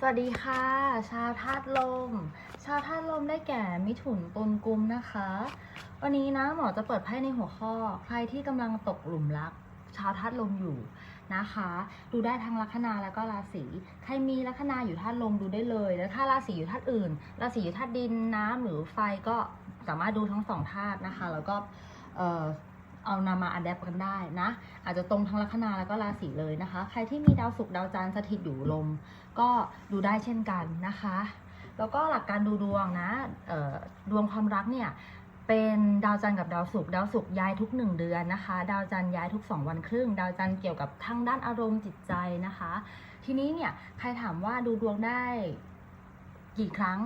สวัสดีค่ะ ชาวธาตุลม ชาวธาตุลมได้แก่มิถุนตุลกุมนะคะ วันนี้นะหมอจะเปิดไพ่ในหัวข้อ ใครที่กำลังตกหลุมรัก ชาวธาตุลมอยู่นะคะ ดูได้ทั้งลัคนาแล้วก็ราศีใครมีลัคนาอยู่ธาตุลมดูได้เลย แล้วถ้าราศีอยู่ธาตุอื่น ราศีอยู่ธาตุดินน้ำหรือไฟก็สามารถดูทั้งสองธาตุนะคะ แล้วก็ เอานำมาอัดแอปกันได้นะ อาจจะตรงทั้งลัคนาแล้วก็ราศีเลยนะคะ ใครที่มีดาวศุกร์ดาวจันทร์สถิตอยู่ลม ก็ดูได้เช่นกันนะคะ แล้วก็หลักการดูดวงนะดวงความรักเนี่ยเป็นดาวจันทร์กับดาวศุกร์ดาวศุกร์ย้ายทุกหนึ่งเดือนนะคะ ดาวจันทร์ย้ายทุก 2 วันครึ่ง ดาวจันทร์เกี่ยวกับทางด้านอารมณ์จิตใจนะคะ ทีนี้เนี่ยใครถามว่าดูดวงได้กี่ครั้ง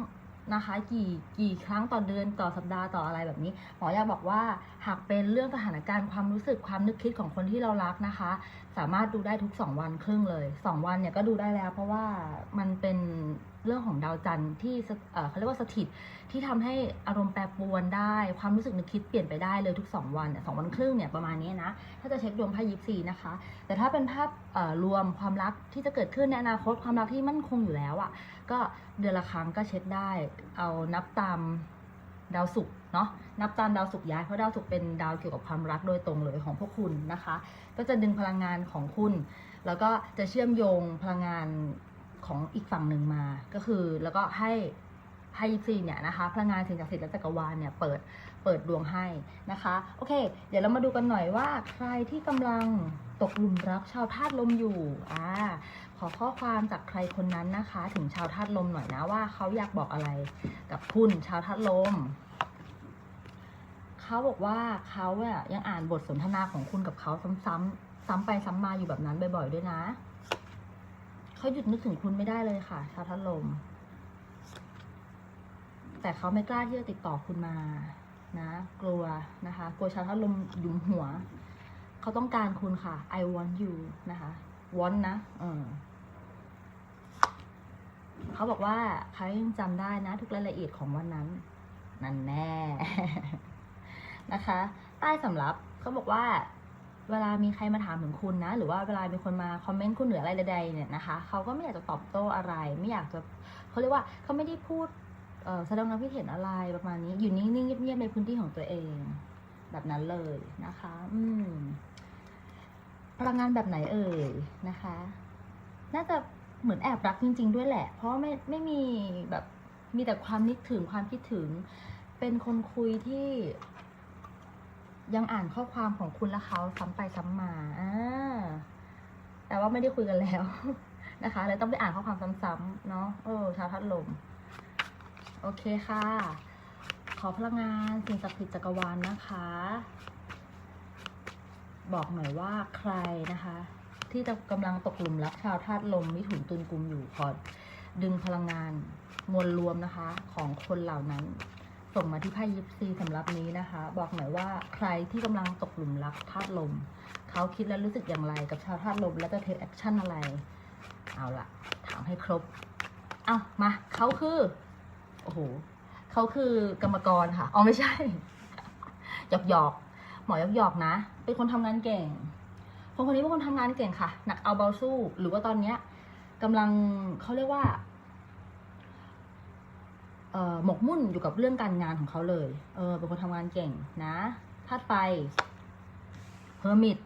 นะคะ กี่กี่ครั้งต่อเดือนต่อสัปดาห์ต่ออะไรแบบนี้หมออยากบอกว่าหากเป็นเรื่องสถานการณ์ความรู้สึกความนึกคิดของคนที่เรารักนะคะ สามารถดูได้ทุก 2 วันครึ่งเลย 2 วันเนี่ยก็ดูได้แล้ว เพราะว่ามันเป็นเรื่องของดาวจันทร์ที่เขาเรียกว่าสถิตที่ทำให้อารมณ์แปรปรวนได้ ความรู้สึกนึกคิดเปลี่ยนไปได้เลยทุก 2 วันสองวันครึ่งเนี่ยประมาณนี้นะ ถ้าจะเช็คดวงไพ่ยิปซีนะคะ แต่ถ้าเป็นภาพรวมความรักที่จะเกิดขึ้นในอนาคตความรักที่มั่นคงอยู่แล้วอะ่ะก็เดือนละครั้งก็เช็คได้ เอานับตามดาวศุกร์ เนาะนับตามดาวศุกร์ย้ายเพราะดาวศุกร์เป็นดาวเกี่ยวกับความรักโดยตรงเลยของพวกคุณนะคะ ก็จะดึงพลังงานของคุณ แล้วก็จะเชื่อมโยงพลังงานของอีกฝั่งหนึ่งมา ก็คือแล้วก็ให้ให้ยิปซีเนี่ยนะคะพลังงานสิ่งศักดิ์สิทธิ์และจักรวาลเนี่ยเปิดเปิดดวงให้นะคะ โอเค เดี๋ยวเรามาดูกันหน่อยว่าใครที่กำลังตกหลุมรักชาวธาตุลมอยู่อ่าขอข้อความจากใครคนนั้นนะคะ ถึงชาวธาตุลมหน่อยนะว่าเขาอยากบอกอะไรกับคุณชาวธาตุลม เขาบอกว่าเขาอะยังอ่านบทสนทนาของคุณกับเขาซ้ำๆซ้ำไปซ้ำมาอยู่แบบนั้นบ่อย ๆ ด้วยนะ เขาหยุดนึกถึงคุณไม่ได้เลยค่ะชาวธาตุลม แต่เขาไม่กล้าที่จะติดต่อคุณมา นะ กลัวนะคะ กลัวชาวธาตุลมยุมหัว เขาต้องการคุณค่ะ I want you นะคะ want นะ เออเขาบอกว่าเขายังจำได้นะ ทุกรายละเอียดของวันนั้น นั่นแน่ นะคะ ใต้สำรับเขาบอกว่าเวลามีใครมาถามถึงคุณนะ หรือว่าเวลามีคนมาคอมเมนต์คุณเหนืออะไรใดๆเนี่ยนะคะเขาก็ไม่อยากจะตอบโต้อะไร ไม่อยากจะเขาเรียกว่าเขาไม่ได้พูดแสดงความคิดเห็นอะไรประมาณนี้ อยู่นิ่งๆเงียบๆในพื้นที่ของตัวเอง แบบนั้นเลยนะคะ อืมพลังงานแบบไหนเอ่ยนะคะ น่าจะเหมือนแอบรักจริง ๆ ด้วยแหละ เพราะไม่ไม่มีแบบมีแต่ความนึกถึงความคิดถึง เป็นคนคุยที่ ยังอ่านข้อความของคุณและเขาซ้ำไปซ้ำมาอ่าแต่ว่าไม่ได้คุยกันแล้วนะคะเลยต้องไปอ่านข้อความซ้ำๆเนาะเออชาวพัดลม โอเคค่ะ ขอพลังงานสิ่งศักดิ์สิทธิ์จักรวาลนะคะ บอกหน่อยว่าใครนะคะ ที่จะกำลังตกหลุมรักชาวธาตุลมมิถุนตุลกุมอยู่ขอดึงพลังงานมวลรวมนะคะ ของคนเหล่านั้น ส่งมาที่ไพ่ยิปซีสำหรับนี้นะคะ บอกหน่อยว่าใครที่กำลังตกหลุมรักธาตุลม เขาคิดและรู้สึกอย่างไรกับชาวธาตุลม และจะเทคแอคชั่นอะไร เอาละถามให้ครบ เอามาเขาคือ โอ้โหเขาคือกรรมกรค่ะอ๋อไม่ใช่หยอกหยอกหมอยอกหยอกนะ เป็นคนทำงานเก่งคนคนนี้เป็นคนทำงานเก่งค่ะหนักเอาเบาสู้ หรือว่าตอนเนี้ยกำลังเขาเรียกว่า หมกมุ่นอยู่กับเรื่องการงานของเขาเลย เออเป็นคนทำงานเก่งนะธาตุไฟเฮอร์มิต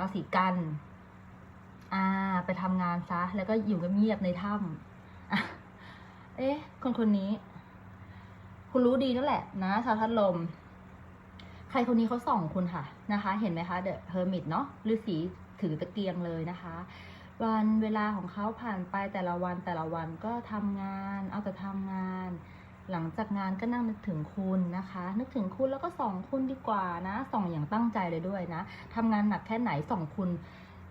ราศีกัน อ่า ไปทำงานซะ แล้วก็อยู่เงียบในถ้ำเอ๊ะ คนคนนี้ คุณรู้ดีนั่นแหละนะ ชาวทัดลม ใครคนนี้เขาส่องคุณค่ะนะคะ เห็นไหมคะเดอะเฮอร์มิตเนาะฤาษีถือตะเกียงเลยนะคะ วันเวลาของเขาผ่านไปแต่ละวันแต่ละวันก็ทำงาน เอาแต่ทำงาน หลังจากงานก็นั่งนึกถึงคุณนะคะ นึกถึงคุณแล้วก็ส่องคุณดีกว่านะส่องอย่างตั้งใจเลยด้วยนะทำงานหนักแค่ไหนส่องคุณ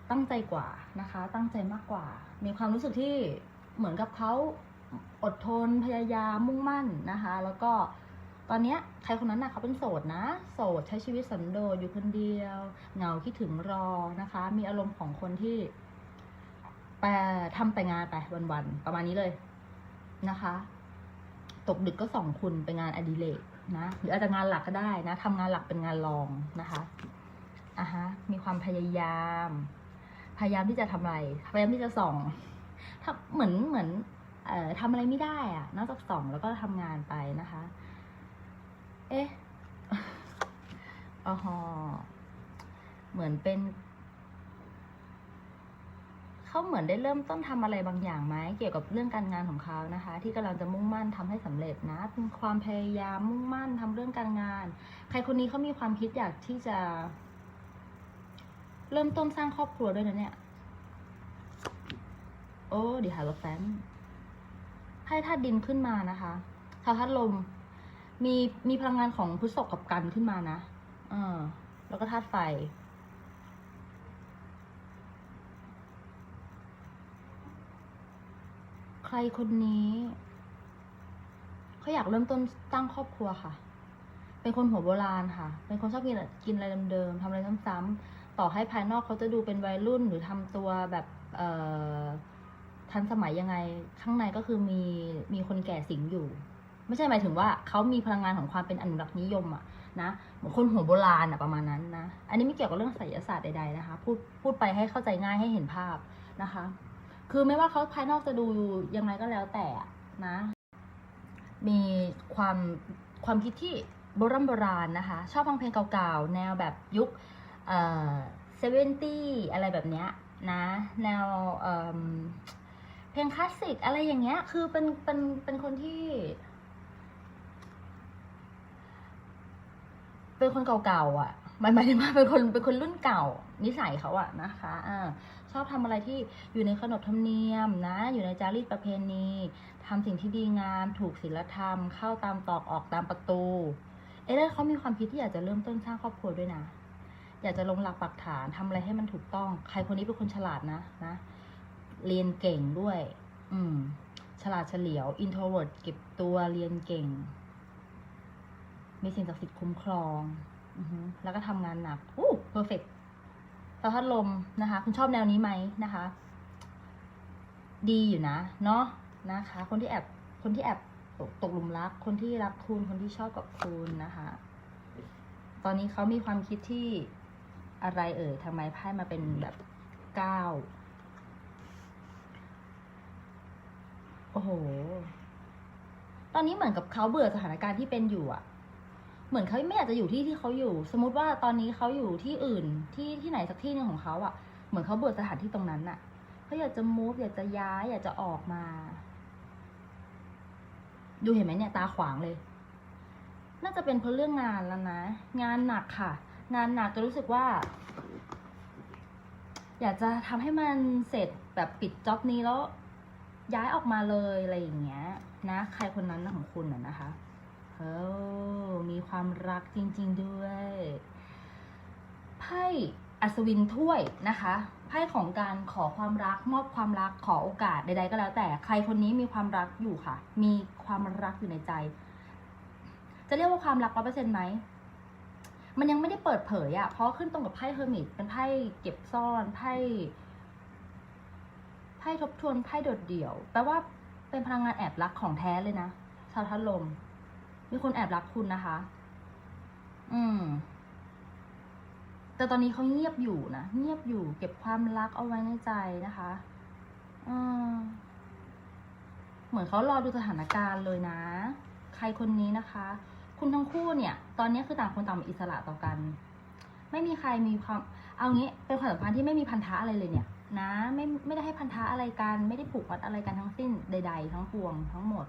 ตั้งใจกว่านะคะ ตั้งใจมากกว่า มีความรู้สึกที่เหมือนกับเขาอดทนพยายามมุ่งมั่นนะคะ แล้วก็ตอนนี้ใครคนนั้นน่ะเขาเป็นโสดนะ โสดใช้ชีวิตสันโดษอยู่คนเดียว เหงาคิดถึงรอนะคะ มีอารมณ์ของคนที่ไปทำแต่งานไปวันๆประมาณนี้เลยนะคะ ตกดึกก็ส่องคุณเป็นงานอดิเรกนะหรืออาจจะงานหลักก็ได้นะทำงานหลักเป็นงานรองนะคะอะฮะมีความพยายาม พยายามที่จะทำอะไรพยายามที่จะส่องถ้าเหมือนเหมือนเอ่อทำอะไรไม่ได้อะนอกจากส่องแล้วก็ทำงานไปนะคะ เอ๊ะอ๋อเหมือนเป็น เขาเหมือนได้เริ่มต้นทำอะไรบางอย่างไหมเกี่ยวกับเรื่องการงานของเขานะคะ ที่กำลังจะมุ่งมั่นทำให้สำเร็จนะเป็นความพยายามมุ่งมั่นทำเรื่องการงาน ใครคนนี้เขามีความคิดอยากที่จะ เริ่มต้นสร้างครอบครัวด้วยนะเนี่ย โอ้ดีฮาโลแฟนให้ธาตุดินขึ้นมานะคะชาวธาตุลม มีมีพลังงานของพฤษภกับกันขึ้นมานะเออแล้วก็ธาตุไฟ ครคนนี้ เขาอยากเริ่มต้นตั้งครอบครัวค่ะ เป็นคนหัวโบราณค่ะ เป็นคนชอบกินอะกินอะไรเดิมๆทำอะไรซ้ำๆต่อให้ภายนอกเขาจะดูเป็นวัยรุ่นหรือทำตัวแบบเอทันสมัยยังไง ข้างในก็คือมีมีคนแก่สิงอยู่ ไม่ใช่หมายถึงว่าเขามีพลังงานของความเป็นอนุรักษ์นิยมอะนะเหมือนคนหัวโบราณอะประมาณนั้นนะ อันนี้ไม่เกี่ยวกับเรื่องไสยศาสตร์ใดๆนะคะ พูดพูดไปให้เข้าใจง่ายให้เห็นภาพนะคะ คือไม่ว่าเขาภายนอกจะดูยังไงก็แล้วแต่นะ มีความความคิดที่โบราณโบราณนะคะ ชอบฟังเพลงเก่าๆ แนวแบบยุคเซเวนตี้อะไรแบบเนี้ยนะ แนวเเพลงคลาสสิกอะไรอย่างเงี้ย คือเป็นเป็นเป็นคนที่ เป็นคนเก่าๆอะหมายหมายถึงว่าเป็นคนเป็นคนรุ่นเก่านิสัยเขาอะนะคะอ่า ชอบทำอะไรที่อยู่ในขนบธรรมเนียมนะ อยู่ในจารีตประเพณีทำสิ่งที่ดีงาม ถูกศีลธรรม เข้าตามตอกออกตามประตู เอ๊ะแล้วเขามีความคิดที่อยากจะเริ่มต้นสร้างครอบครัวด้วยนะ อยากจะลงหลักปักฐานทำอะไรให้มันถูกต้อง ใครคนนี้เป็นคนฉลาดนะนะ เรียนเก่งด้วย อืม ฉลาดเฉลียว introvert เก็บตัวเรียนเก่ง มีสิ่งศักดิ์สิทธิ์คุ้มครองอแล้วก็ทำงานหนักอู้เพอร์เฟกต์ สพัดลมนะคะ คุณชอบแนวนี้ไหมนะคะ ดีอยู่นะ เนาะนะคะ คนที่แอบคนที่แอบตกตกหลุมรัก คนที่รักคุณคนที่ชอบกับคุณนะคะ ตอนนี้เขามีความคิดที่อะไรเอ่ยทำไมไพ่มาเป็นแบบเก้าโอ้โห ตอนนี้เหมือนกับเขาเบื่อสถานการณ์ที่เป็นอยู่อะ เหมือนเขาไม่อยากจะอยู่ที่ที่เขาอยู่ สมมติว่าตอนนี้เขาอยู่ที่อื่นที่ที่ไหนสักที่หนึ่งของเขาอะเหมือนเขาเบื่อสถานที่ตรงนั้นอะเขาอยากจะ move อยากจะย้าย อยากจะออกมา ดูเห็นไหมเนี่ยตาขวางเลย น่าจะเป็นเพราะเรื่องงานแล้วนะ งานหนักค่ะ งานหนักจะรู้สึกว่า อยากจะทำให้มันเสร็จแบบปิดจ็อบนี้แล้วย้ายออกมาเลยอะไรอย่างเงี้ย นะ ใครคนนั้นนะของคุณน่ะนะคะ เออมีความรักจริง ๆ ด้วย ไพ่อัศวินถ้วยนะคะ ไพ่ของการขอความรักมอบความรักขอโอกาสใดๆก็แล้ว แต่ใครคนนี้มีความรักอยู่ค่ะ มีความรักอยู่ในใจ จะเรียกว่าความรักร้อเปอร์เซ็นต์ไหมมันยังไม่ได้เปิดเผยอะเพราะขึ้นตรงกับไพ่เฮอร์มิตเป็นไพ่เก็บซ่อนไพ่ไพ่ทบทวนไพ่โดดเดี่ยว แปลว่าเป็นพลังงานแอบรักของแท้เลยนะ ชาวทัดลม มีคนแอบรักคุณนะคะ อืม แต่ตอนนี้เขาเงียบอยู่นะ เงียบอยู่ เก็บความรักเอาไว้ในใจนะคะอืมเหมือนเขารอดูสถานการณ์เลยนะ ใครคนนี้นะคะ คุณทั้งคู่เนี่ย ตอนนี้คือต่างคนต่างมีอิสระต่อกัน ไม่มีใครมีความ เอางี้ เป็นความสัมพันธ์ที่ไม่มีพันธะอะไรเลยเนี่ย นะ ไม่ ไม่ได้ให้พันธะอะไรกัน ไม่ได้ผูกมัดอะไรกันทั้งสิ้นใด ๆ ทั้งปวงทั้งหมด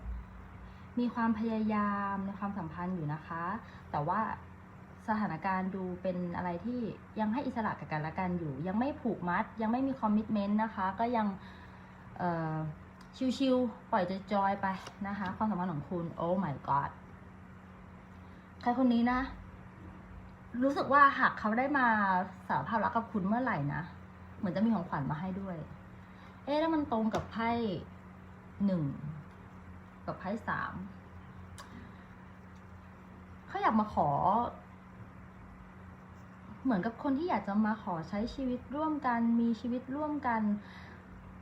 มีความพยายามในความสัมพันธ์อยู่นะคะ แต่ว่าสถานการณ์ดูเป็นอะไรที่ยังให้อิสระกับกันและกันอยู่ ยังไม่ผูกมัด ยังไม่มีคอมมิชเมนต์นะคะ ก็ยังชิวๆปล่อยจอยๆไปนะคะ ความสัมพันธ์ของคุณโอ้ my god ใครคนนี้นะ รู้สึกว่าหากเขาได้มาสารภาพรักกับคุณเมื่อไหร่นะ เหมือนจะมีของขวัญมาให้ด้วย เอ๊ะแล้วมันตรงกับไพ่หนึ่ง กับไพ่สามเขาอยากมาขอ เหมือนกับคนที่อยากจะมาขอใช้ชีวิตร่วมกัน มีชีวิตร่วมกัน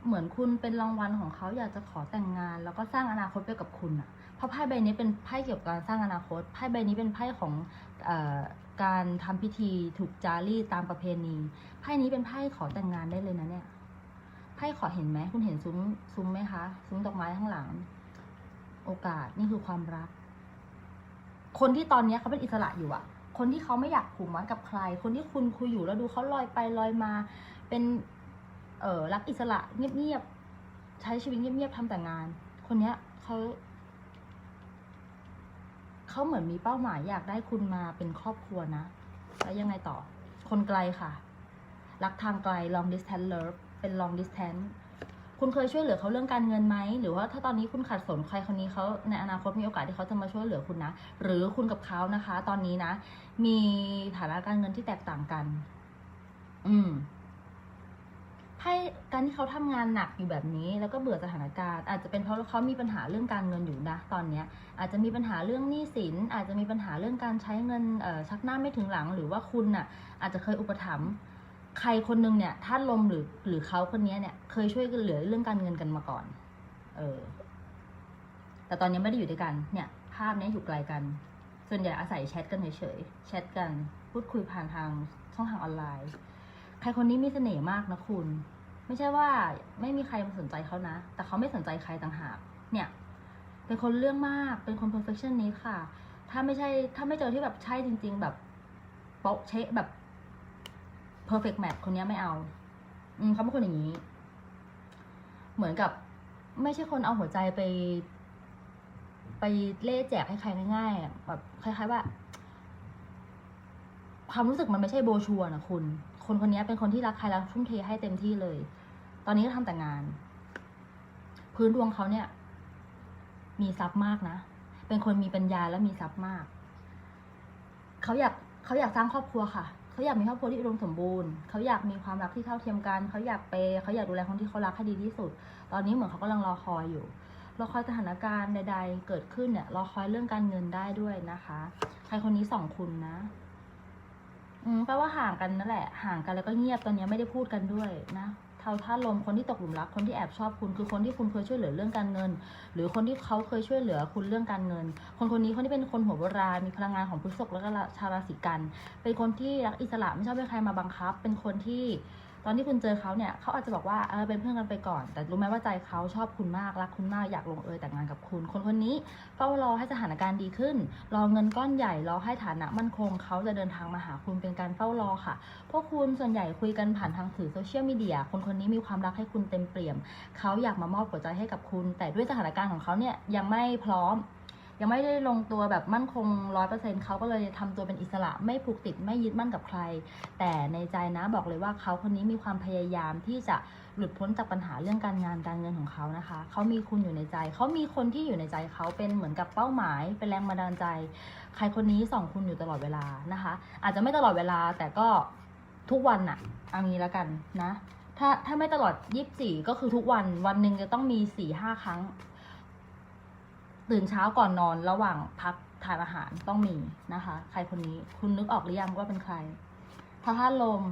เหมือนคุณเป็นรางวัลของเขาอยากจะขอแต่งงาน แล้วก็สร้างอนาคตไปกับคุณอะเพราะไพ่ใบนี้เป็นไพ่เกี่ยวกับการสร้างอนาคตไพ่ใบนี้เป็นไพ่ของอการทำพิธีถูกจารีตามประเพณีไพ่นี้เป็นไพ่ขอแต่งงานได้เลยนะเนี่ยไพ่ขอเห็นไหมคุณเห็นซุ้มซุ้มไหมคะ ซุ้มดอกไม้ข้างหลัง โอกาสนี่คือความรัก คนที่ตอนนี้เขาเป็นอิสระอยู่อะคนที่เขาไม่อยากผูกมัดกับใคร คนที่คุณคุยอยู่แล้วดูเขาลอยไปลอยมา เป็นเออรักอิสระเงียบๆใช้ชีวิตเงียบๆทำแต่งาน คนเนี้ยเขาเขาเหมือนมีเป้าหมายอยากได้คุณมาเป็นครอบครัวนะ แล้วยังไงต่อ คนไกลค่ะ รักทางไกล long distance love เป็น long distance คุณเคยช่วยเหลือเขาเรื่องการเงินไหม หรือว่าถ้าตอนนี้คุณขัดสนใครคนนี้เขาในอนาคตมีโอกาสที่เขาจะมาช่วยเหลือคุณนะ หรือคุณกับเขานะคะ ตอนนี้นะ มีฐานะการเงินที่แตกต่างกัน อืมให้การที่เขาทำงานหนักอยู่แบบนี้ แล้วก็เบื่อสถานการณ์ อาจจะเป็นเพราะเขามีปัญหาเรื่องการเงินอยู่นะตอนเนี้ย อาจจะมีปัญหาเรื่องหนี้สิน อาจจะมีปัญหาเรื่องการใช้เงินชักหน้าไม่ถึงหลัง หรือว่าคุณน่ะ อาจจะเคยอุปถัมภ์ ใครคนหนึงเนี่ยท่านลมหรือหรือเขาคนนี้เนี่ย เคยช่วยกันเหลือเรื่องการเงินกันมาก่อน เออ แต่ตอนนี้ไม่ได้อยู่ด้วยกัน เนี่ย ภาพนี้อยู่ไกลกัน ส่วนใหญ่อาศัยแชทกันเฉยๆแชทกัน พูดคุยผ่านทางช่องทางออนไลน์ ใครคนนี้มีเสน่ห์มากนะคุณ ไม่ใช่ว่าไม่มีใครมาสนใจเขานะ แต่เขาไม่สนใจใครต่างหาก เนี่ย เป็นคนเรื่องมาก เป็นคน perfectionist ค่ะ ถ้าไม่ใช่ ถ้าไม่เจอที่แบบใช่จริง ๆ แบบโป๊ะเชะแบบ perfect match คนนี้ไม่เอา อืมเขาเป็นคนอย่างนี้ เหมือนกับ ไม่ใช่คนเอาหัวใจไป ไปเล่แจกให้ใครง่ายๆแบบคล้ายๆว่า ความรู้สึกมันไม่ใช่โบชัวนะคุณ คนคนนี้เป็นคนที่รักใครแล้วทุ่มเทให้เต็มที่เลย ตอนนี้ก็ทำแต่งาน พื้นดวงเขาเนี่ย มีทรัพย์มากนะ เป็นคนมีปัญญาและมีทรัพย์มาก เขาอยากเขาอยากสร้างครอบครัวค่ะ เขาอยากมีครอบครัวที่อุดมสมบูรณ์ เขาอยากมีความรักที่เท่าเทียมกัน เขาอยากเปย์เขาอยากดูแลคนที่เขารักให้ดีที่สุด ตอนนี้เหมือนเขากำลังรอคอยอยู่ รอคอยสถานการณ์ใด ๆ เกิดขึ้นเนี่ย รอคอยเรื่องการเงินได้ด้วยนะคะ ใครคนนี้สองคุณนะ อืมแปลว่าห่างกันนั่นแหละ ห่างกันแล้วก็เงียบ ตอนนี้ไม่ได้พูดกันด้วยนะ เท่าท่าลมคนที่ตกหลุมรักคนที่แอบชอบคุณคือคนที่คุณเคยช่วยเหลือเรื่องการเงิน หรือคนที่เขาเคยช่วยเหลือคุณเรื่องการเงิน คนคนนี้คนที่เป็นคนหัวโบราณมีพลังงานของพฤษภแล้วก็ชาวราศีกัน เป็นคนที่รักอิสระไม่ชอบให้ใครมาบังคับ เป็นคนที่ ตอนที่คุณเจอเขาเนี่ยเขาอาจจะบอกว่าเออเป็นเพื่อนกันไปก่อน แต่รู้ไหมว่าใจเขาชอบคุณมากรักคุณมากอยากลงเอยแต่งงานกับคุณ คนคนนี้เฝ้ารอให้สถานการณ์ดีขึ้น รอเงินก้อนใหญ่รอให้ฐานะมั่นคงเขาจะเดินทางมาหาคุณเป็นการเฝ้ารอค่ะ พวกคุณส่วนใหญ่คุยกันผ่านทางสื่อโซเชียลมีเดียคนคนนี้มีความรักให้คุณเต็มเปี่ยมเขาอยากมามอบหัวใจให้กับคุณ แต่ด้วยสถานการณ์ของเขาเนี่ยยังไม่พร้อม ยังไม่ได้ลงตัวแบบมั่นคงร้อยเปอร์เซ็นต์เขาก็เลยทำตัวเป็นอิสระไม่ผูกติดไม่ยึดมั่นกับใคร แต่ในใจนะบอกเลยว่าเขาคนนี้มีความพยายามที่จะหลุดพ้นจากปัญหาเรื่องการงานการเงินของเขานะคะ เขามีคุณอยู่ในใจ เขามีคนที่อยู่ในใจเขาเป็นเหมือนกับเป้าหมาย เป็นแรงบันดาลใจ ใครคนนี้ส่องคุณอยู่ตลอดเวลานะคะ อาจจะไม่ตลอดเวลาแต่ก็ทุกวันน่ะเอางี้แล้วกันนะ ถ้าถ้าไม่ตลอดยี่สิบสี่ก็คือทุกวัน วันหนึ่งจะต้องมีสี่ห้าครั้ง ตื่นเช้าก่อนนอนระหว่างพักทานอาหารต้องมีนะคะ ใครคนนี้คุณนึกออกหรือยังว่าเป็นใครพระธาตุลม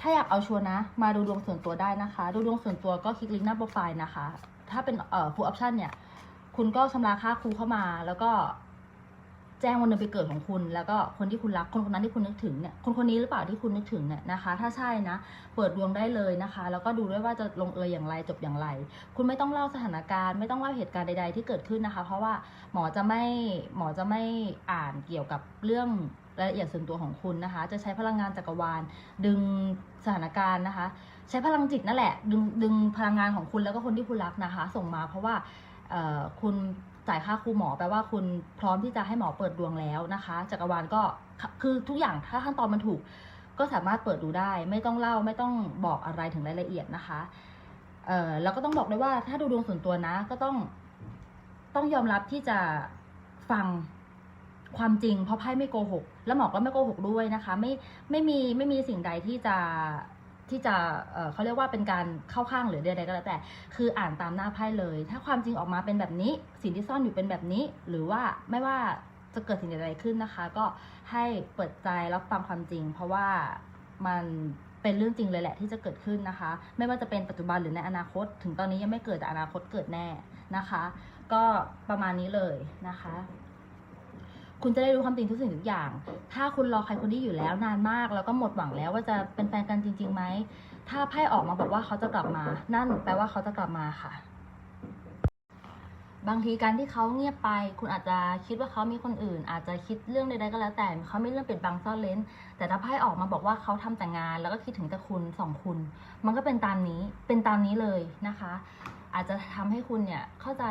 ถ้าอยากเอาชัวนะ มาดูดวงส่วนตัวได้นะคะ ดูดวงส่วนตัวก็คลิกลิงก์หน้าโปรไฟล์นะคะ ถ้าเป็นเอ่อฟรีออปชันเนี่ย คุณก็ชำระค่าครูเข้ามา แล้วก็ แจ้งวันเดือนปีเกิดของคุณ แล้วก็คนที่คุณรักคนคนนั้นที่คุณนึกถึงเนี่ยคนคนนี้หรือเปล่าที่คุณนึกถึงเนี่ยนะคะ ถ้าใช่นะ เปิดดวงได้เลยนะคะ แล้วก็ดูด้วยว่าจะลงเอยอย่างไรจบอย่างไร คุณไม่ต้องเล่าสถานการณ์ ไม่ต้องเล่าเหตุการณ์ใด ๆ ที่เกิดขึ้นนะคะ เพราะว่าหมอจะไม่หมอจะไม่อ่านเกี่ยวกับเรื่องรายละเอียดส่วนตัวของคุณนะคะ จะใช้พลังงานจักรวาล ดึงสถานการณ์นะคะ ใช้พลังจิตนั่นแหละ ดึงดึงพลังงานของคุณแล้วก็คนที่คุณรักนะคะ ส่งมาเพราะว่าคุณ จ่ายค่าครูหมอแปลว่าคุณพร้อมที่จะให้หมอเปิดดวงแล้วนะคะ จักรวาลก็คือทุกอย่างถ้าขั้นตอนมันถูก ก็สามารถเปิดดูได้ ไม่ต้องเล่าไม่ต้องบอกอะไรถึงรายละเอียดนะคะเออแล้วก็ต้องบอกเลยว่าถ้าดูดวงส่วนตัวนะ ก็ต้องต้องยอมรับที่จะฟังความจริงเพราะไพ่ไม่โกหก แล้วหมอก็ไม่โกหกด้วยนะคะ ไม่ไม่มีไม่มีสิ่งใดที่จะ ที่จะเเขาเรียกว่าเป็นการเข้าข้างหรือใดๆก็แล้วแต่ คืออ่านตามหน้าไพ่เลย ถ้าความจริงออกมาเป็นแบบนี้ สิ่งที่ซ่อนอยู่เป็นแบบนี้ หรือว่าไม่ว่าจะเกิดสิ่งใดๆขึ้นนะคะ ก็ให้เปิดใจรับฟังความจริง เพราะว่ามันเป็นเรื่องจริงเลยแหละที่จะเกิดขึ้นนะคะ ไม่ว่าจะเป็นปัจจุบันหรือในอนาคต ถึงตอนนี้ยังไม่เกิดแต่อนาคตเกิดแน่นะคะ ก็ประมาณนี้เลยนะคะ คุณจะได้รู้ความจริงทุกสิ่งทุกอย่าง ถ้าคุณรอใครคนที่อยู่แล้วนานมาก แล้วก็หมดหวังแล้วว่าจะเป็นแฟนกันจริงๆไหม ถ้าไพ่ออกมาบอกว่าเขาจะกลับมา นั่นแปลว่าเขาจะกลับมาค่ะ บางทีการที่เขาเงียบไป คุณอาจจะคิดว่าเขามีคนอื่น อาจจะคิดเรื่องใดๆก็แล้วแต่เขาไม่เรื่องปิดบังซ่อนเลนแต่ถ้าไพ่ออกมาบอกว่าเขาทำแต่งาน แล้วก็คิดถึงแต่คุณสองคุณ มันก็เป็นตามนี้ เป็นตามนี้เลยนะคะ อาจจะทำให้คุณเนี่ยเข้าใจ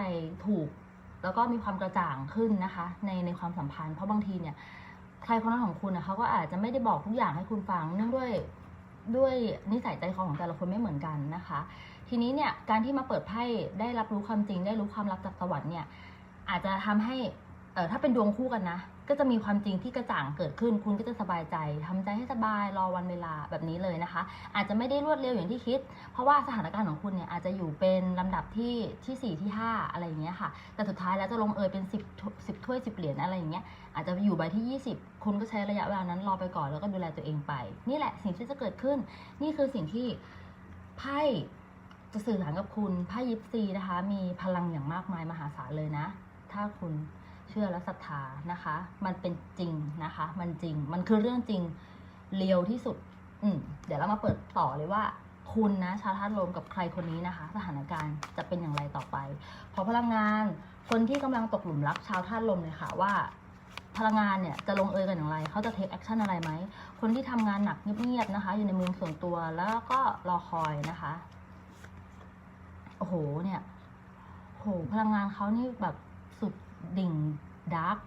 ถูก แล้วก็มีความกระจ่างขึ้นนะคะ ในในความสัมพันธ์เพราะบางทีเนี่ยใครคนนั้นของคุณนะเขาก็อาจจะไม่ได้บอกทุกอย่างให้คุณฟังเนื่องด้วยด้วยนิสัยใจคอของแต่ละคนไม่เหมือนกันนะคะ ทีนี้เนี่ยการที่มาเปิดไพ่ได้รับรู้ความจริง ได้รู้ความลับจากสวรรค์เนี่ยอาจจะทำให้เออถ้าเป็นดวงคู่กันนะ ก็จะมีความจริงที่กระจ่างเกิดขึ้น คุณก็จะสบายใจทำใจให้สบายรอวันเวลาแบบนี้เลยนะคะ อาจจะไม่ได้รวดเร็วอย่างที่คิด เพราะว่าสถานการณ์ของคุณเนี่ยอาจจะอยู่เป็นลำดับที่ที่สี่ที่ห้าอะไรอย่างเงี้ยค่ะ แต่สุดท้ายแล้วจะลงเอยเป็นสิบสิบถ้วยสิบเหรียญอะไรอย่างเงี้ยอาจจะอยู่ใบที่ 20 คุณก็ใช้ระยะเวลานั้นรอไปก่อนแล้วก็ดูแลตัวเองไป นี่แหละสิ่งที่จะเกิดขึ้น นี่คือสิ่งที่ไพ่จะสื่อสารกับคุณไพ่ยิปซีนะคะ มีพลังอย่างมากมายมหาศาลเลยนะ ถ้าคุณ ชื่อและศรัทธานะคะ มันเป็นจริงนะคะ มันจริง มันคือเรื่องจริงเรียวที่สุด อืมเดี๋ยวเรามาเปิดต่อเลยว่า คุณนะชาวธาตุลมกับใครคนนี้นะคะ สถานการณ์จะเป็นอย่างไรต่อไปเพราะพลังงาน คนที่กำลังตกหลุมรักชาวธาตุลมเลยค่ะว่าพลังงานเนี่ยจะลงเอยกันอย่างไร เขาจะเทคแอคชั่นอะไรไหม คนที่ทำงานหนักเงียบๆนะคะ อยู่ในมุมส่วนตัวแล้วก็รอคอยนะคะ โอ้โหเนี่ยโหพลังงานเขานี่แบบสุดดิ่ง ดาร์ก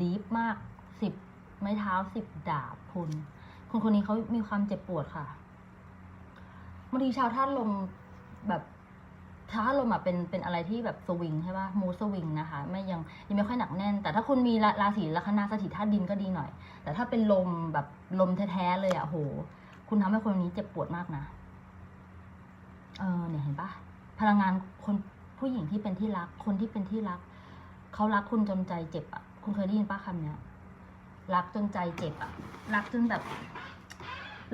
ดีฟมากสิบไม้เท้าสิบดาบคุณคนคนนี้เขามีความเจ็บปวดค่ะบางทีชาวธาตุลมแบบชาวธาตุลมอะเป็นเป็นอะไรที่แบบสวิงใช่ป่ะมูสวิงนะคะ ไม่ยังยังไม่ค่อยหนักแน่น แต่ถ้าคุณมีราศีลัคนาสถิตธาตุดินก็ดีหน่อย แต่ถ้าเป็นลมแบบลมแท้ๆเลยอะโห คุณทำให้คนนี้เจ็บปวดมากนะ เออเนี่ยเห็นป่ะพลังงานคนผู้หญิงที่เป็นที่รัก คนที่เป็นที่รัก เขารักคุณจนใจเจ็บอะ คุณเคยได้ยินปะคำเนี้ย รักจนใจเจ็บอะ รักจนแบบ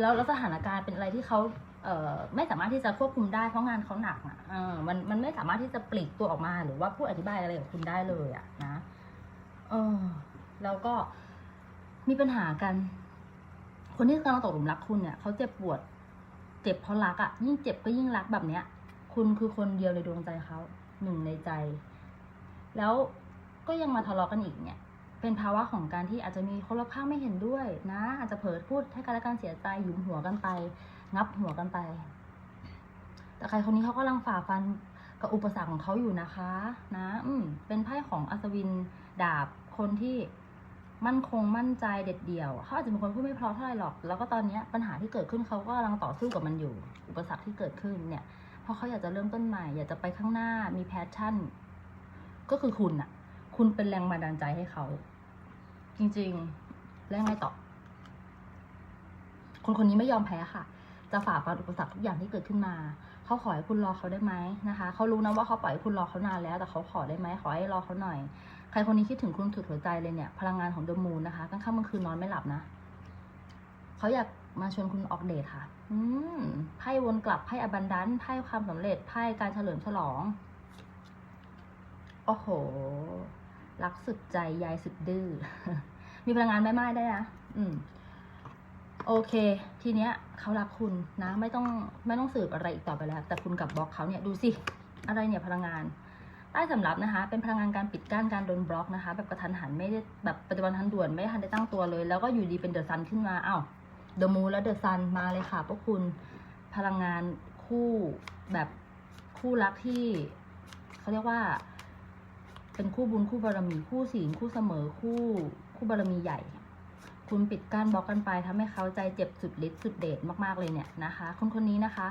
แล้วแล้วสถานการณ์เป็นอะไรที่เขาเอ่อไม่สามารถที่จะควบคุมได้เพราะงานเขาหนักอะเออมันมันไม่สามารถที่จะปลีกตัวออกมาหรือว่าพูดอธิบายอะไรกับคุณได้เลยอะนะเออแล้วก็มีปัญหากัน คนที่กำลังตกหลุมรักคุณเนี่ยเขาเจ็บปวด เจ็บเพราะรักอะ ยิ่งเจ็บก็ยิ่งรักแบบเนี้ย คุณคือคนเดียวในดวงใจเขาหนึ่งในใจ แล้ว ก็ยังมาทะเลาะกันอีกเนี่ย เป็นภาวะของการที่อาจจะมีคนรอบข้างไม่เห็นด้วยนะ อาจจะเผลอพูดให้กันและกันเสียใจหยุมหัวกันไป งับหัวกันไป แต่ใครคนนี้เขากำลังฝ่าฟันกับอุปสรรคของเขาอยู่นะคะ นะ อืมเป็นไพ่ของอัศวินดาบคนที่มั่นคงมั่นใจเด็ดเดี่ยวเขาอาจจะเป็นคนพูดไม่เพราะเท่าไหร่หรอก แล้วก็ตอนนี้ปัญหาที่เกิดขึ้นเขาก็กำลังต่อสู้กับมันอยู่ อุปสรรคที่เกิดขึ้นเนี่ยเพราะเขาอยากจะเริ่มต้นใหม่ อยากจะไปข้างหน้ามีแพชชั่น ก็คือคุณอะ คุณเป็นแรงบันดาลใจให้เขา จริงๆ แล้วยังไงต่อ คนคนนี้ไม่ยอมแพ้ค่ะ จะฝ่าฟันอุปสรรคทุกอย่างที่เกิดขึ้นมา เขาขอให้คุณรอเขาได้ไหมนะคะ เขารู้นะว่าเขาปล่อยคุณรอเขานานแล้ว แต่เขาขอได้ไหมขอให้รอเขาหน่อย ใครคนนี้คิดถึงคุณสุดหัวใจเลยเนี่ย พลังงานของเดอะมูนนะคะกลางค่ำกลางคืนนอนไม่หลับนะ เขาอยากมาชวนคุณออกเดทค่ะ อืม ไพ่วนกลับ ไพ่อบันดันไพ่ความสำเร็จ ไพ่การเฉลิมฉลอง โอ้โห รักสุดใจยายสุดดื้อ มีพลังงานไม่ไม้ได้นะ อืม โอเค ทีเนี้ยเขารักคุณนะ ไม่ต้องไม่ต้องสืบอะไรอีกต่อไปแล้ว แต่คุณกับบล็อกเขาเนี่ยดูสิ อะไรเนี่ยพลังงาน ใต้สำรับนะคะ เป็นพลังงานการปิดกั้นการโดนบล็อกนะคะ แบบกระทันหันไม่ได้แบบปัจจุบันทันด่วนไม่ทันได้ตั้งตัวเลย แล้วก็อยู่ดีเป็นเดอะซันขึ้นมาอ้าวเดอะมูและเดอะซันมาเลยค่ะพวกคุณพลังงานคู่แบบคู่รักที่เขาเรียกว่า เป็นคู่บุญคู่บารมีคู่ศีลคู่เสมอคู่คู่บารมีใหญ่ คุณปิดกั้นบล็อกกันไปทำให้เขาใจเจ็บสุดฤทธิ์สุดเดชมากๆเลยเนี่ยนะคะ คนคนนี้นะคะ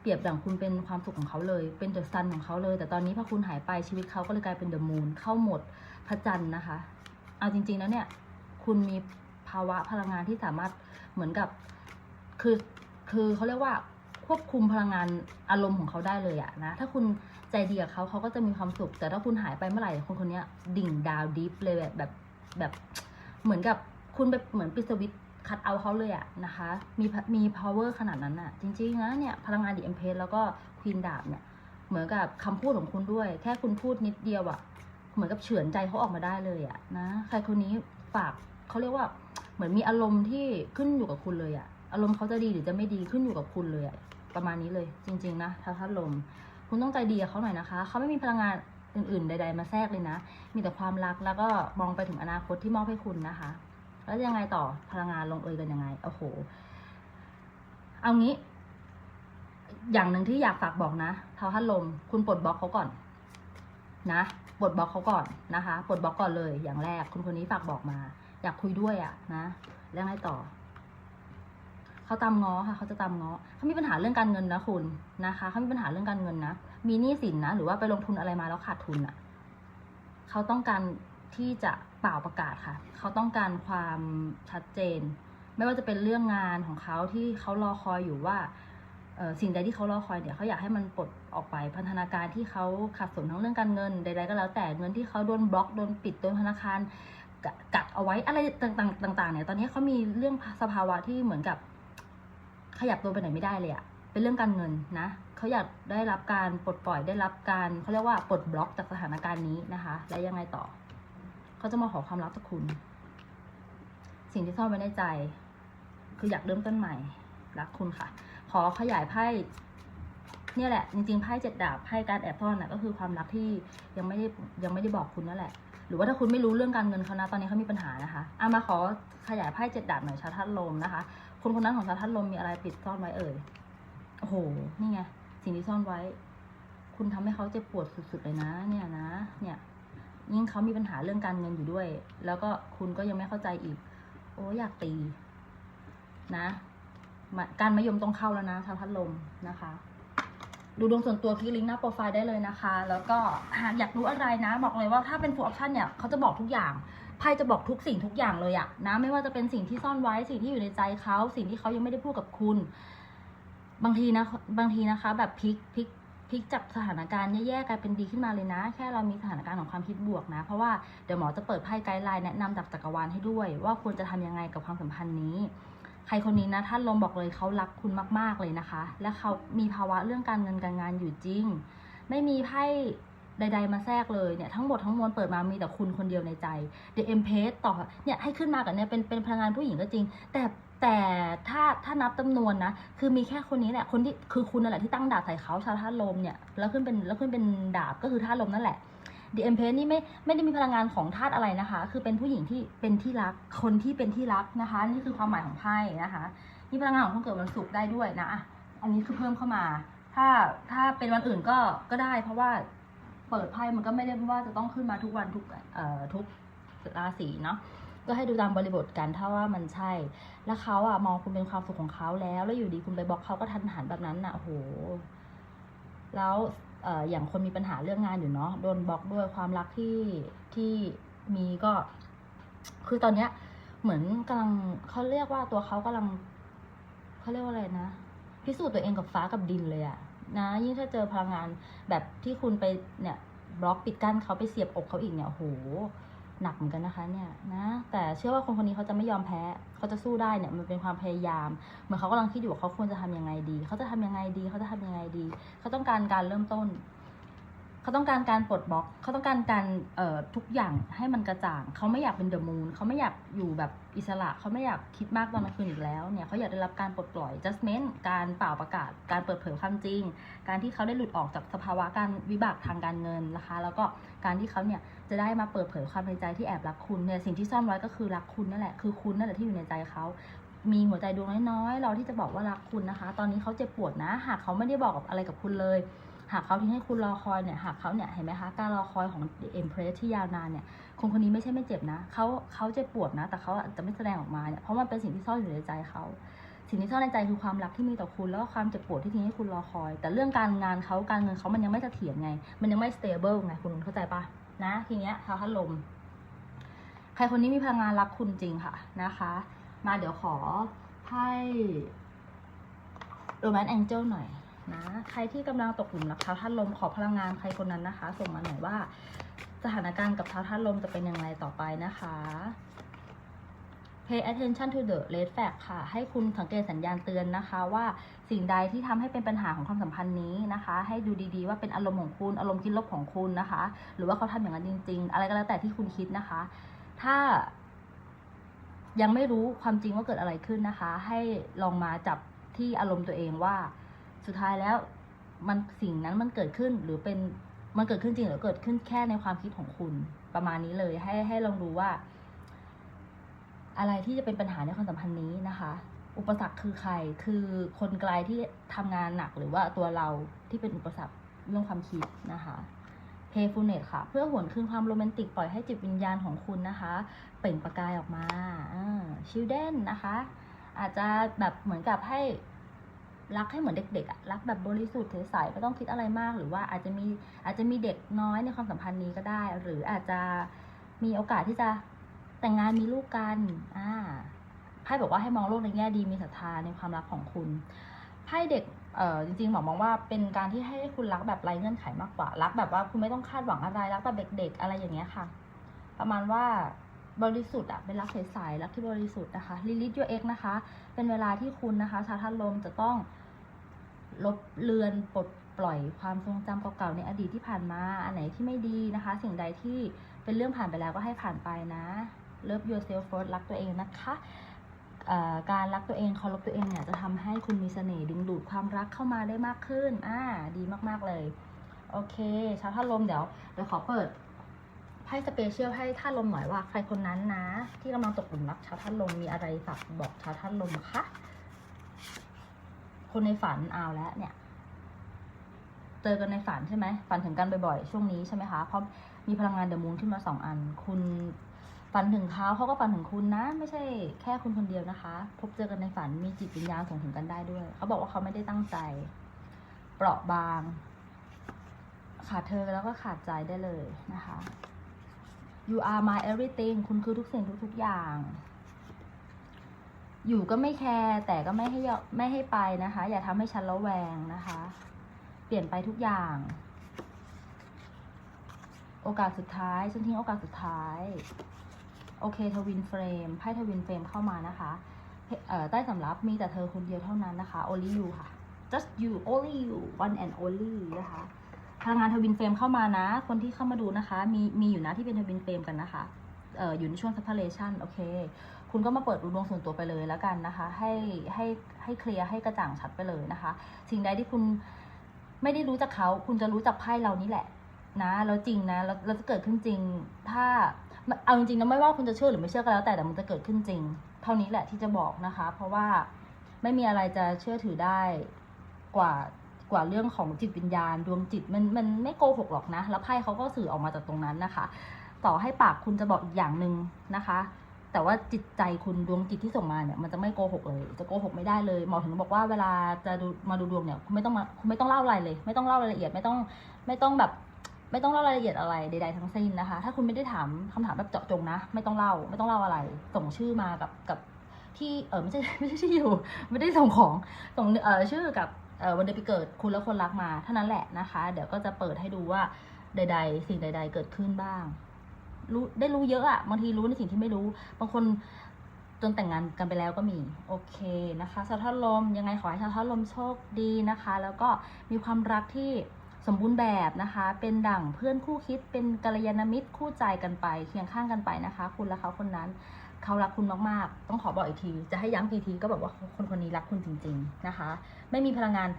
เปรียบดั่งคุณเป็นความสุขของเขาเลย เป็นเดอะซันของเขาเลย แต่ตอนนี้พอคุณหายไปชีวิตเขาก็เลยกลายเป็นเดอะมูนเข้าหมดพระจันทร์นะคะ เอาจริง ๆ แล้วเนี่ย คุณมีภาวะพลังงานที่สามารถเหมือนกับคือคือเขาเรียกว่าควบคุมพลังงานอารมณ์ของเขาได้เลยอะนะ ถ้าคุณ ใจดีกับเขาเขาก็จะมีความสุข แต่ถ้าคุณหายไปเมื่อไหร่คนคนนี้ดิ่งดาวดิฟเลยแบบแบบแบบเหมือนกับคุณไปเหมือนปิดสวิตช์คัดเอาเขาเลยอะนะคะ มีมี power ขนาดนั้นอะจริงๆนะเนี่ยพลังงานดีเอ็มเพสแล้วก็ควีนดาบเนี่ยเหมือนกับคำพูดของคุณด้วย แค่คุณพูดนิดเดียวอะเหมือนกับเฉือนใจเขาออกมาได้เลยอะนะใครคนนี้ฝากเขาเรียกว่าเหมือนมีอารมณ์ที่ขึ้นอยู่กับคุณเลยอะอารมณ์เขาจะดีหรือจะไม่ดีขึ้นอยู่กับคุณเลยอะประมาณนี้เลย จริง ๆ นะชาวธาลม คุณต้องใจดีกับเขาหน่อยนะคะ เขาไม่มีพลังงานอื่น ๆ ใด ๆ มาแทรกเลยนะ มีแต่ความรักแล้วก็มองไปถึงอนาคตที่มอบให้คุณนะคะ แล้วยังไงต่อพลังงานลงเอยกันยังไง โอ้โห เอางี้ อย่างหนึ่งที่อยากฝากบอกนะเท้าท่านลม คุณปลดบล็อกเขาก่อน นะปลดบล็อกเขาก่อนนะคะปลดบล็อกก่อนเลย อย่างแรกคุณคนนี้ฝากบอกมา อยากคุยด้วยอะ่ะนะ แล้วไงต่อ เขาตามง้อค่ะ เขาจะตามง้อ เขามีปัญหาเรื่องการเงินนะคุณนะคะเขามีปัญหาเรื่องการเงินนะ มีหนี้สินนะ หรือว่าไปลงทุนอะไรมาแล้วขาดทุนอะ่ะเขาต้องการที่จะเป่าประกาศค่ะ เขาต้องการความชัดเจน ไม่ว่าจะเป็นเรื่องงานของเขาที่เขารอคอยอยู่ว่าสิ่งใดที่เขารอคอยเนี่ยเขาอยากให้มันปลดออกไปพันธนาการที่เขาขัดสนทั้งเรื่องการเงินใดๆก็แล้วแต่เงินที่เขาโดนบล็อกโดนปิดโดนธนาคารกะกักเอาไว้อะไรต่างๆ ต่าง ๆ เนี่ย ตอนนี้เขามีเรื่องสภาวะที่เหมือนกับ ขยับตัวไปไหนไม่ได้เลยอะเป็นเรื่องการเงินนะเขาอยากได้รับการปลดปล่อยได้รับการเขาเรียกว่าปลดบล็อกจากสถานการณ์นี้นะคะ แล้วยังไงต่อเขาจะมาขอความรักจากคุณ สิ่งที่ซ่อนไว้ในใจ คืออยากเริ่มต้นใหม่รักคุณค่ะ ขอขยายไพ่เนี่ยแหละ จริงๆไพ่เจ็ดดาบไพ่การแอบซ่อนนะก็คือความรักที่ยังไม่ได้ยังไม่ได้บอกคุณนั่นแหละ หรือว่าถ้าคุณไม่รู้เรื่องการเงินเขานะตอนนี้เขามีปัญหานะคะเอามาขอขยายไพ่เจ็ดดาบหน่อยชาวธาตุลมนะคะ คนคนนั้นของชาวธาตุลมมีอะไรปิดซ่อนไว้เอ่ย โอ้โห นี่ไง สิ่งที่ซ่อนไว้ คุณทำให้เขาเจ็บปวดสุดๆเลยนะ เนี่ยนะ เนี่ย ยิ่งเขามีปัญหาเรื่องการเงินอยู่ด้วย แล้วก็คุณก็ยังไม่เข้าใจอีก โอ้อยากตี นะ การมะยมต้องเข้าแล้วนะชาวพัดลมนะคะ ดูดวงส่วนตัวคลิกลิงก์หน้าโปรไฟล์ได้เลยนะคะ แล้วก็หากอยากรู้อะไรนะ บอกเลยว่าถ้าเป็น full option เนี่ยเขาจะบอกทุกอย่างไพ่จะบอกทุกสิ่งทุกอย่างเลยอะนะ ไม่ว่าจะเป็นสิ่งที่ซ่อนไว้สิ่งที่อยู่ในใจเขาสิ่งที่เขายังไม่ได้พูดกับคุณ บางทีนะบางทีนะคะ แบบพลิกพลิกพลิกจากสถานการณ์แย่ๆกลายเป็นดีขึ้นมาเลยนะ แค่เรามีสถานการณ์ของความคิดบวกนะ เพราะว่าเดี๋ยวหมอจะเปิดไพ่ไกด์ไลน์แนะนำจากจักรวาลให้ด้วย ว่าควรจะทำยังไงกับความสัมพันธ์นี้ ใครคนนี้นะท่านลมบอกเลยเขารักคุณมาก ๆเลยนะคะ และเขามีภาวะเรื่องการเงินการงานอยู่จริง ไม่มีไพ่ใด ๆ มาแทรกเลยเนี่ยทั้งหมดทั้งมวลเปิดมามีแต่คุณคนเดียวในใจ The Empress ต่อเนี่ยให้ขึ้นมากับเนี่ยเป็นเป็นพลังงานผู้หญิงก็จริง แต่แต่ถ้าถ้านับจำนวนนะ คือมีแค่คนนี้แหละคนที่คือคุณนั่นแหละที่ตั้งดาบใส่เขาชาวธาตุลมเนี่ยแล้วขึ้นเป็นแล้วขึ้นเป็นดาบก็คือธาตุลมนั่นแหละ The Empress นี่ไม่ไม่ได้มีพลังงานของธาตุอะไรนะคะ คือเป็นผู้หญิงที่เป็นที่รัก คนที่เป็นที่รักนะคะ นี่คือความหมายของไพ่นะคะนี่พลังงานของคนเกิดวันศุกร์ได้ด้วยนะอันนี้คือเพิ่มเข้ามา ถ้าถ้าเป็นวันอื่นก็ก็ได้ เพราะว่าเปิดไพ่มันก็ไม่ได้ว่าจะต้องขึ้นมาทุกวันทุกเอ่อทุกราศีเนาะก็ให้ดูตามบริบทกันถ้าว่ามันใช่ แล้วเขาอะมองคุณเป็นความสุขของเขาแล้ว แล้วอยู่ดีคุณไปบล็อกเขาก็ทันหันแบบนั้นน่ะโอ้โห แล้ว อย่างคนมีปัญหาเรื่องงานอยู่เนาะโดนบล็อกด้วยความรักที่ที่มีก็ คือตอนเนี้ย เหมือนกำลังเขาเรียกว่าตัวเขากำลังเขาเรียกว่าอะไรนะพิสูจน์ตัวเองกับฟ้ากับดินเลยอะนะยิ่งถ้าเจอพลังงานแบบที่คุณไปเนี่ยบล็อกปิดกั้นเขาไปเสียบอกเขาอีกเนี่ยโห หนักเหมือนกันนะคะเนี่ยนะแต่เชื่อว่าคนคนนี้เขาจะไม่ยอมแพ้เขาจะสู้ได้เนี่ยมันเป็นความพยายามเหมือนเขากำลังคิดอยู่ว่าเขาควรจะทำยังไงดี เขาจะทำยังไงดี เขาจะทำยังไงดี เขาต้องการการเริ่มต้น เขาต้องการการปลดบล็อก เขาต้องการการเอ่อทุกอย่างให้มันกระจ่าง เขาไม่อยากเป็นเดอะมูนเขาไม่อยากอยู่แบบอิสระ เขาไม่อยากคิดมากตอนกลางคืนอีกแล้ว เนี่ยเขาอยากได้รับการปลดปล่อย judgment การเป่าประกาศ การเปิดเผยความจริง การที่เขาได้หลุดออกจากสภาวะการวิบากทางการเงินนะคะ แล้วก็การที่เขาเนี่ยจะได้มาเปิดเผยความในใจที่แอบรักคุณเนี่ยสิ่งที่ซ่อนไว้ก็คือรักคุณนั่นแหละ คือคุณนั่นแหละที่อยู่ในใจเขามีหัวใจดวงน้อยๆ เราที่จะบอกว่ารักคุณนะคะ ตอนนี้เขาเจ็บปวดนะ หากเขาไม่ได้บอกกับอะไรกับคุณเลย หากเขาทิ้งให้คุณรอคอยเนี่ยหากเขาเนี่ยเห็นไหมคะการรอคอยของ The Empress ที่ยาวนานเนี่ยคนคนนี้ไม่ใช่ไม่เจ็บนะเขาเขาเจ็บปวดนะ แต่เขาจะไม่แสดงออกมาเนี่ยเพราะมันเป็นสิ่งที่ซ่อนอยู่ในใจเขาสิ่งที่ซ่อนในใจคือความรักที่มีต่อคุณแล้วก็ความเจ็บปวดที่ทิ้งให้คุณรอคอย แต่เรื่องการงานเขาการเงินเขามันยังไม่เสถียรไง มันยังไม่ stable ไงคุณเข้าใจปะนะทีเนี้ยชาพัดลมใครคนนี้มีพลังงานรักคุณจริงค่ะนะคะ มาเดี๋ยวขอให้โรแมนต์แองเจิลหน่อย นะ ใครที่กำลังตกหลุมรักเท้าท่านลมขอพลังงานใครคนนั้นนะคะ ส่งมาหน่อยว่า สถานการณ์กับเท้าท่านลมจะเป็นอย่างไรต่อไปนะคะ pay attention to the red flag ค่ะ ให้คุณสังเกตสัญญาณเตือนนะคะ ว่าสิ่งใดที่ทำให้เป็นปัญหาของความสัมพันธ์นี้นะคะ ให้ดูดีๆ ว่าเป็นอารมณ์ของคุณ อารมณ์คิดลบของคุณนะคะ หรือว่าเขาทำอย่างนั้นจริง ๆ อะไรก็แล้วแต่ที่คุณคิดนะคะ ถ้ายังไม่รู้ความจริงว่าเกิดอะไรขึ้นนะคะ ให้ลองมาจับที่อารมณ์ตัวเองว่า สุดท้ายแล้วมันสิ่งนั้นมันเกิดขึ้นหรือเป็นมันเกิดขึ้นจริงหรือเกิดขึ้นแค่ในความคิดของคุณประมาณนี้เลย ให้ให้ลองดูว่า อะไรที่จะเป็นปัญหาในความสัมพันธ์นี้นะคะ อุปสรรคคือใครคือคนไกลที่ทำงานหนักหรือว่าตัวเราที่เป็นอุปสรรคเรื่องความคิดนะคะ playfulness ค่ะ เพื่อหวนคืนความโรแมนติกปล่อยให้จิตวิญญาณของคุณนะคะ เปล่งประกายออกมาชิลเดนนะคะ อาจจะแบบเหมือนกับให้ รักให้เหมือนเด็กๆอะรักแบบบริสุทธิ์ใสๆไม่ต้องคิดอะไรมาก หรือว่าอาจจะมีอาจจะมีเด็กน้อยในความสัมพันธ์นี้ก็ได้ หรืออาจจะมีโอกาสที่จะแต่งงานมีลูกกันอ่าไพ่บอกว่าให้มองโลกในแง่ดีมีศรัทธาในความรักของคุณไพ่เด็กเอ่อจริงๆหมอมองว่าเป็นการที่ให้คุณรักแบบไร้เงื่อนไขมากกว่ารักแบบว่าคุณไม่ต้องคาดหวังอะไรรักแบบเด็ก ๆ อะไรอย่างเงี้ยค่ะ ประมาณว่าบริสุทธิ์อะเป็นรักใสๆรักที่บริสุทธิ์นะคะลิลิทยูเอ็กนะคะ เป็นเวลาที่คุณนะคะชาวท่านลมจะต้อง ลบเลือนปลดปล่อยความทรงจำเก่าๆในอดีตที่ผ่านมา อันไหนที่ไม่ดีนะคะ สิ่งใดที่เป็นเรื่องผ่านไปแล้วก็ให้ผ่านไปนะ Love yourself first รักตัวเองนะคะการรักตัวเองเคารพตัวเองเนี่ยจะทำให้คุณมีเสน่ห์ดึงดูดความรักเข้ามาได้มากขึ้น อ่า ดีมากๆเลย โอเค ชาวท่านลมเดี๋ยวเดี๋ยวขอเปิดไพ่สเปเชียลให้ท่านลมหน่อยว่าใครคนนั้นนะ ที่กำลังตกหลุมรักชาวท่านลมมีอะไรฝากบอกชาวท่านลมคะ คนในฝันเอาแล้วเนี่ย เจอกันในฝันใช่ไหมฝันถึงกันบ่อยๆช่วงนี้ใช่ไหมคะเพราะมีพลังงานเดอะมูนขึ้นมาสองอัน คุณฝันถึงเขาเขาก็ฝันถึงคุณนะ ไม่ใช่แค่คุณคนเดียวนะคะ พบเจอกันในฝันมีจิตวิญญาณส่งถึงกันได้ด้วย เขาบอกว่าเขาไม่ได้ตั้งใจ เปราะบาง ขาดเธอแล้วก็ขาดใจได้เลยนะคะ you are my everything คุณคือทุกสิ่งทุกๆอย่าง อยู่ก็ไม่แคร์แต่ก็ไม่ให้ไม่ให้ไปนะคะ อย่าทำให้ฉันระแวงนะคะ เปลี่ยนไปทุกอย่าง โอกาสสุดท้ายฉันทิ้งโอกาสสุดท้าย โอเคทวินเฟรมไพ่ทวินเฟรมเข้ามานะคะใต้สำรับมีแต่เธอคนเดียวเท่านั้นนะคะ only you ค่ะ just you only you one and only นะคะพลังงานทวินเฟรมเข้ามานะ คนที่เข้ามาดูนะคะ มีมีอยู่นะที่เป็นทวินเฟรมกันนะคะ เอออยู่ในช่วง separation โอเค คุณก็มาเปิดดูดวงส่วนตัวไปเลยแล้วกันนะคะ ให้ให้ให้เคลียร์ให้กระจ่างชัดไปเลยนะคะ สิ่งใดที่คุณไม่ได้รู้จักเขา คุณจะรู้จักไพ่เรานี่แหละนะแล้วจริงนะแล้วแล้วจะเกิดขึ้นจริง ถ้าเอาจริงๆนะไม่ว่าคุณจะเชื่อหรือไม่เชื่อก็แล้วแต่แต่มันจะเกิดขึ้นจริง เท่านี้แหละที่จะบอกนะคะ เพราะว่าไม่มีอะไรจะเชื่อถือได้กว่ากว่าเรื่องของจิตวิญญาณ ดวงจิตมันมันไม่โกหกหรอกนะ แล้วไพ่เขาก็สื่อออกมาจากตรงนั้นนะคะ ต่อให้ปากคุณจะบอกอีกอย่างหนึ่งนะคะ แต่ว่าจิตใจคุณดวงจิตที่ส่งมาเนี่ยมันจะไม่โกหกเลย จะโกหกไม่ได้เลยหมอถึงบอกว่าเวลาจะดูมาดูดวงเนี่ยคุณไม่ต้องมาคุณไม่ต้องเล่าอะไรเลย ไม่ต้องเล่ารายละเอียดไม่ต้องไม่ต้องแบบ ไม่ต้องเล่ารายละเอียดอะไรใดๆทั้งสิ้นนะคะ ถ้าคุณไม่ได้ถามคำถามแบบเจาะจงนะ ไม่ต้องเล่าไม่ต้องเล่าอะไร ส่งชื่อมากับกับที่เออไม่ใช่ไม่ใช่ที่อยู่ ไม่ได้ส่งของส่งเออชื่อกับเออวันเดือนปีเกิดคุณและคนรักมาเท่านั้นแหละนะคะ เดี๋ยวก็จะเปิดให้ดูว่าใด ๆ สิ่งใด ๆ เกิดขึ้นบ้าง รู้ได้รู้เยอะอะบางทีรู้ในสิ่งที่ไม่รู้ บางคนจนแต่งงานกันไปแล้วก็มี โอเคนะคะชาวท่าลมยังไงขอให้ชาวท่าลมโชคดีนะคะ แล้วก็มีความรักที่สมบูรณ์แบบนะคะ เป็นดั่งเพื่อนคู่คิด เป็นกัลยาณมิตรคู่ใจกันไป เคียงข้างกันไปนะคะ คุณและเขาคนนั้นเขารักคุณมากๆ ต้องขอบอกอีกที จะให้ย้ำกี่ทีก็แบบว่าคนคนนี้รักคุณจริง ๆนะคะ ไม่มีพลังงาน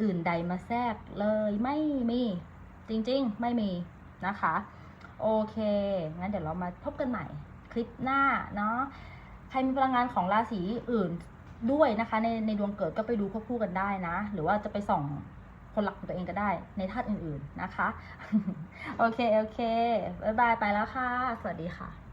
อื่นใดมาแทรกเลยไม่มีจริง ๆ ไม่มีนะคะ โอเค งั้นเดี๋ยวเรามาพบกันใหม่คลิปหน้าเนาะ ใครมีพลังงานของราศีอื่นด้วยนะคะ ในในดวงเกิดก็ไปดูควบคู่กันได้นะ หรือว่าจะไปส่องคนหลักของตัวเองก็ได้ในธาตุอื่นๆนะคะ โอเค โอเค บ๊ายบายไปแล้วค่ะ สวัสดีค่ะ